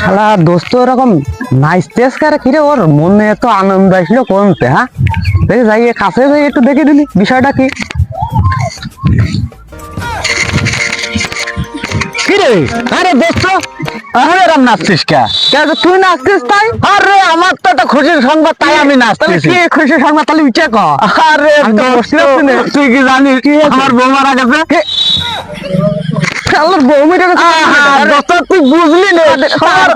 শালা দোস্ত এরকম নাচতেস কারে কিরে ওর? মনে এত আনন্দ আসলো কোনতে হ্যাঁ? দেখে যাই কাছে যাই একটু দেখে দিলি বিষয়টা কি? কিরে? আরে দোস্ত আরে এরম নাচছিস কে? কেন তুই নাচছিস তাই? আরে আমার তো একটা খুশির সংবাদ তাই আমি নাচতেছি। কি খুশির সংবাদ? তাহলে উঠে ক আরে তুই কি জানিস? আমার বউ মারা গেছে? গেছে। দোস্ত তুই বুঝলি না শালার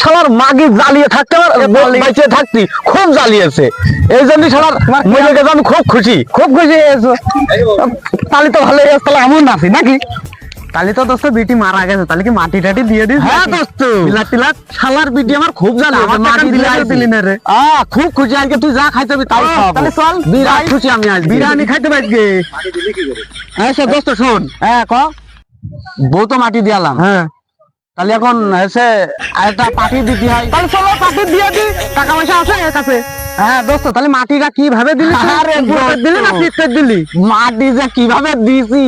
শালার মাগি জ্বালিয়ে থাকতে আর বেঁচে থাকতি খুব জ্বালিয়েছে। এই জন্য শালার মরে গেছে আমি খুব খুশি। খুব খুশি হয়েছো তাহলে তো ভালো হয়েছে তাহলে নাচি নাকি? তাহলে তো দোস্ত বিটি মারা গেছে তাহলে কি মাটি টাটি দিয়ে দিস হ্যাঁ দোস্ত। শালার বিটি আমার খুব জানা আমার মাটি দিলে দিলি না রে। আ খুব খুশি আজকে তুই যা খাইতে হবে তাই খাব তাহলে চল বিরাট খুশি আমি আজ বিরিয়ানি খাইতে পারবে আচ্ছা দোস্ত শোন। হ্যাঁ ক? বউ তো মাটি দিয়ালাম হ্যাঁ। তাহলে এখন এসে একটা পাটি দিতে হয়। তাহলে চলো পাটি দিয়ে দি। টাকা পয়সা আছে এর কাছে। হ্যাঁ দোস্ত তাহলে মাটিটা কীভাবে দিলি? আরে দিলি না দিলি? মাটি যে কীভাবে দিছি?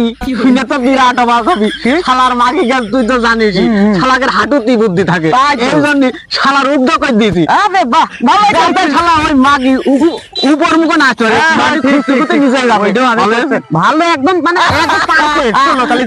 তো বিরাট অবাক হবি। শালার মাগি গেল তুই তো জানিস শালাকের হাঁটুতি বুদ্ধি থাকে। এই জন্য শালার উদ্যোগ করে দিয়েছি। আরে বাহ ভালো শালা ওই মাগি উপর মুখ না চলে মাটি খুঁজতে খুঁজতে নিচে যাবে ভালো একদম মানে তাহলে